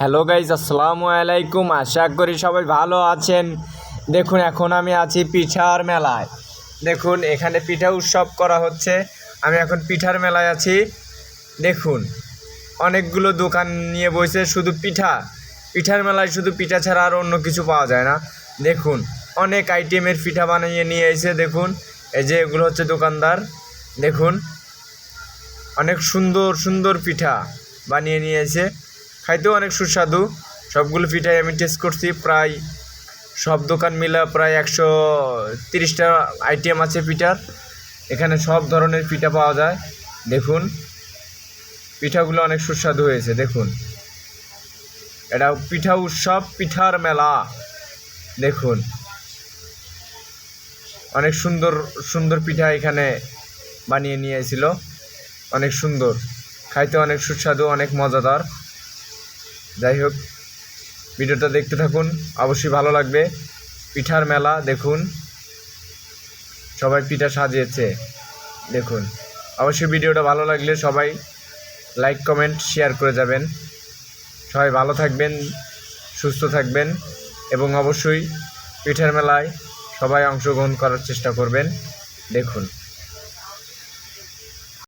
Hello guys আসসালামু আলাইকুম। আশা করি সবাই ভালো আছেন। দেখুন, এখন আমি আছি পিঠার মেলায়। দেখুন, এখানে পিঠা উৎসব করা হচ্ছে। আমি এখন পিঠার মেলায় আছি। দেখুন, অনেকগুলো দোকান নিয়ে বসে শুধু পিঠা। পিঠার মেলায় শুধু পিঠা ছাড়া আর অন্য কিছু পাওয়া যায় না। দেখুন, অনেক আইটেমের পিঠা বানিয়ে নিয়ে এসে দেখুন। এই যে এগুলো হচ্ছে দোকানদার। দেখুন, অনেক সুন্দর সুন্দর পিঠা বানিয়ে নিয়ে এসে খাইতেও অনেক সুস্বাদু। সবগুলো পিঠাই আমি টেস্ট করছি। প্রায় সব দোকান মিলে প্রায় একশো তিরিশটা আইটেম আছে পিঠার। এখানে সব ধরনের পিঠা পাওয়া যায়। দেখুন, পিঠাগুলো অনেক সুস্বাদু হয়েছে, দেখুন। এটা পিঠা উৎসব, পিঠার মেলা। দেখুন, অনেক সুন্দর সুন্দর পিঠা এখানে বানিয়ে নিয়ে এসেছিল। অনেক সুন্দর, খাইতে অনেক সুস্বাদু, অনেক মজাদার। যাই হোক, ভিডিওটা দেখতে থাকুন, অবশ্যই ভালো লাগবে। পিঠার মেলা, দেখুন। সবাই পিঠা সাজিয়েছে, দেখুন। অবশ্যই ভিডিওটা ভালো লাগলে সবাই লাইক, কমেন্ট, শেয়ার করে যাবেন। সবাই ভালো থাকবেন, সুস্থ থাকবেন এবং অবশ্যই পিঠার মেলায় সবাই অংশগ্রহণ করার চেষ্টা করবেন, দেখুন।